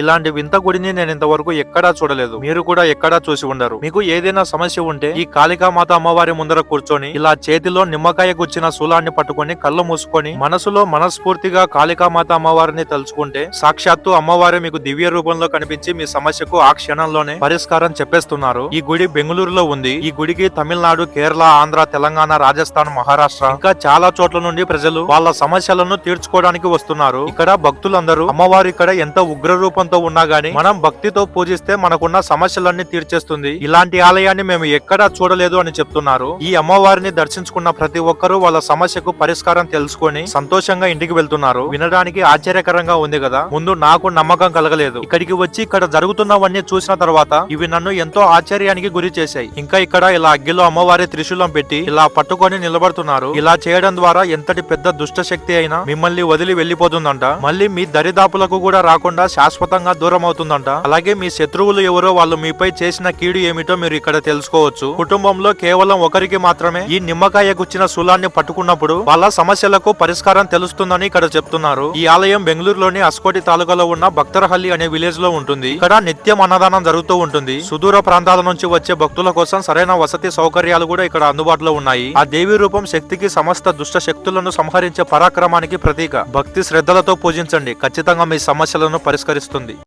ఇలాంటి వింత గుడిని నేను ఇంతవరకు ఎక్కడా చూడలేదు. మీరు కూడా ఎక్కడా చూసి ఉండరు. మీకు ఏదైనా సమస్య ఉంటే ఈ కాళికామాత అమ్మవారి ముందర కూర్చొని ఇలా చేతిలో నిమ్మకాయ గుచ్చిన శూలాన్ని పట్టుకొని కళ్ళు మూసుకొని మనసులో మనస్ఫూర్తిగా కాళికామాత అమ్మవారిని తలుచుకుంటే సాక్షాత్తు అమ్మవారు మీకు దివ్య రూపంలో కనిపించి మీ సమస్యకు ఆ క్షణంలోనే పరిష్కారం చెప్పేస్తున్నారు. ఈ గుడి బెంగళూరులో ఉంది. ఈ గుడికి తమిళనాడు కేరళ ఆంధ్ర తెలంగాణ రాజస్థాన్ మహారాష్ట్ర ఇంకా చాలా చోట్ల నుండి ప్రజలు వాళ్ళ సమస్యలను తీర్చుకోవడానికి వస్తున్నారు. ఇక్కడ భక్తులందరూ అమ్మవారు ఇక్కడ ఎంత ఉగ్ర రూపం నమ్మకంతో ఉన్నా గానీ మనం భక్తితో పూజిస్తే మనకున్న సమస్యలన్నీ తీర్చేస్తుంది. ఇలాంటి ఆలయాన్ని మేము ఎక్కడా చూడలేదు అని చెప్తున్నారు. ఈ అమ్మవారిని దర్శించుకున్న ప్రతి ఒక్కరూ వాళ్ళ సమస్యకు పరిష్కారం తెలుసుకొని సంతోషంగా ఇంటికి వెళ్తున్నారు. వినడానికి ఆశ్చర్యకరంగా ఉంది కదా? ముందు నాకు నమ్మకం కలగలేదు. ఇక్కడికి వచ్చి ఇక్కడ జరుగుతున్నవన్నీ చూసిన తర్వాత ఇవి నన్ను ఎంతో ఆశ్చర్యానికి గురి చేశాయి. ఇంకా ఇక్కడ ఇలా అగ్గిలో అమ్మవారి త్రిశూలం పెట్టి ఇలా పట్టుకొని నిలబడుతున్నారు. ఇలా చేయడం ద్వారా ఎంతటి పెద్ద దుష్ట శక్తి అయినా మిమ్మల్ని వదిలి వెళ్ళిపోతుందంట మళ్ళీ మీ దరిదాపులకు కూడా రాకుండా శాశ్వత శాశ్వతంగా దూరం అవుతుందంట అలాగే మీ శత్రువులు ఎవరో వాళ్ళు మీపై చేసిన కీడు ఏమిటో మీరు ఇక్కడ తెలుసుకోవచ్చు. కుటుంబంలో కేవలం ఒకరికి మాత్రమే ఈ నిమ్మకాయ గుచ్చిన శూలాన్ని పట్టుకున్నప్పుడు వాళ్ళ సమస్యలకు పరిష్కారం తెలుస్తుందని ఇక్కడ చెప్తున్నారు. ఈ ఆలయం బెంగళూరులోని అస్కోటి తాలూకాలో ఉన్న భక్తరహల్లి అనే విలేజ్లో ఉంటుంది. ఇక్కడ నిత్యం అన్నదానం జరుగుతూ ఉంటుంది. సుదూర ప్రాంతాల నుంచి వచ్చే భక్తుల కోసం సరైన వసతి సౌకర్యాలు కూడా ఇక్కడ అందుబాటులో ఉన్నాయి. ఆ దేవి రూపం శక్తికి సమస్త దుష్ట శక్తులను సంహరించే పరాక్రమానికి ప్రతీక. భక్తి శ్రద్ధలతో పూజించండి. ఖచ్చితంగా మీ సమస్యలను పరిష్కరిస్తుంది.